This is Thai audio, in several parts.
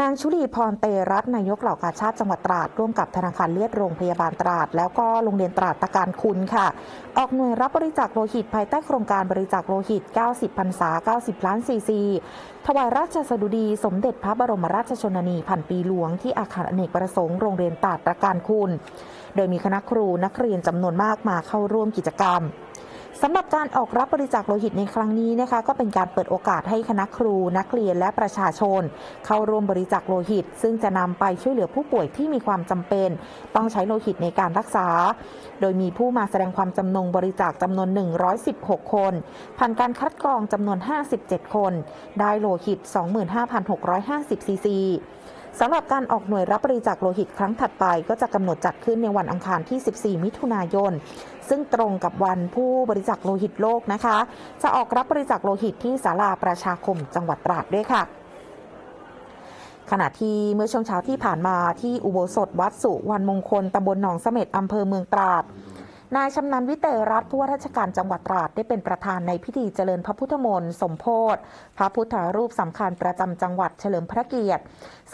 นางชุลีพรเตรัตน์นายกเหล่ากาชาติจังหวัดตราด ร่วมกับธนาคารเลือดโรงพยาบาลตราด แล้วก็โรงเรียนตราดตะการคุณค่ะ ออกหน่วยรับบริจาคโลหิตภายใต้โครงการบริจาคโลหิต 90พรรษา 90 ล้านซีซีถวายราชสดุดีสมเด็จพระบรมราชชนนีพันปีหลวงที่อาคารอเนกประสงค์โรงเรียนตราดตะการคุณ โดยมีคณะครูนักเรียนจำนวนมากมาเข้าร่วมกิจกรรม สำหรับการออกรับบริจาคโลหิตในครั้งนี้นะคะ ก็เป็นการเปิดโอกาสให้คณะครูนักเรียนและประชาชน เข้าร่วมบริจาคโลหิต ซึ่งจะนำไปช่วยเหลือผู้ป่วยที่มีความจำเป็น ต้องใช้โลหิตในการรักษา โดยมีผู้มาแสดงความจำนงบริจาคจำนวน 116 คน ผ่านการคัดกรองจำนวน 57 คน ได้โลหิต 25,650ซีซี สำหรับการออกหน่วยรับบริจาคโลหิตครั้งถัดไป ก็จะกำหนดจัดขึ้นในวันอังคารที่ 14 มิถุนายน ซึ่งตรงกับวันผู้บริจาคโลหิตโลกนะคะ จะออกรับบริจาคโลหิตที่ศาลาประชาคมจังหวัดตราดด้วยค่ะขณะที่เมื่อช่วงเช้าที่ผ่านมาที่อุโบสถวัดสุวรรณมงคลตำบลหนองเสม็ดอำเภอเมืองตราด นายชำนาญวิเตรัตน์ผู้ว่าราชการจังหวัดตราดได้เป็นประธานในพิธีเจริญพระพุทธมนต์สมโพธิพระพุทธรูปสำคัญประจำจังหวัดเฉลิมพระเกียรติ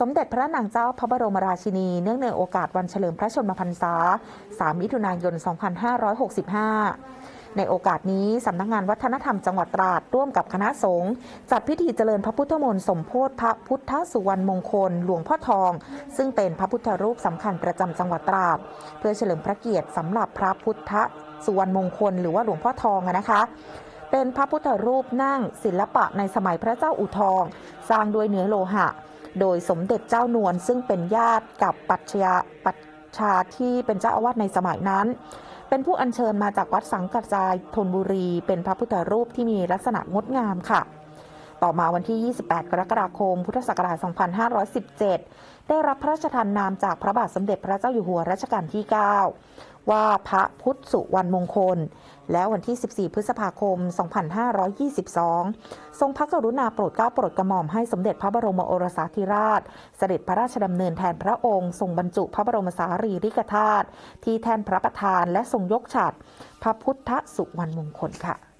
สมเด็จพระนางเจ้าพระบรมราชินี เนื่องในโอกาสวันเฉลิมพระชนมพรรษา 3 มิถุนายน 2565 ในโอกาสนี้สำนักงานวัฒนธรรมจังหวัดตราดร่วมกับคณะสงฆ์จัดพิธีเจริญพระพุทธมนต์สมโพธิพระพุทธสุวรรณมงคล หลวงพ่อทอง ซึ่งเป็นพระพุทธรูปสำคัญประจำจังหวัดตราด เพื่อเฉลิมพระเกียรติสำหรับพระพุทธสุวรรณมงคล หรือว่าหลวงพ่อทองนะคะเป็นพระพุทธรูปนั่งศิลปะในสมัยพระเจ้าอู่ทอง สร้างด้วยเนื้อโลหะ โดยสมเด็จเจ้านวลซึ่งเป็นญาติกับปัจฉยาปัจ ชาที่เป็นเจ้าอาวาสในสมัยนั้น เป็นผู้อัญเชิญมาจากวัดสังกัจจายธนบุรี เป็นพระพุทธรูปที่มีลักษณะงดงามค่ะ ต่อมาวันที่ 28 กรกฎาคม พุทธศักราช 2517 ได้รับพระราชทานนามจากพระบาทสมเด็จพระเจ้าอยู่หัวรัชกาลที่ 9 ว่าพระพุทธสุวรรณมงคล และวันที่ 14 พฤษภาคม 2522 ทรงพระกรุณาโปรดเกล้าโปรดกระหม่อมให้สมเด็จพระบรมโอรสาธิราช เสด็จพระราชดำเนินแทนพระองค์ ทรงบรรจุพระบรมสารีริกธาตุที่แทนพระประธานและทรงยกฉัตรพระพุทธสุวรรณมงคลค่ะ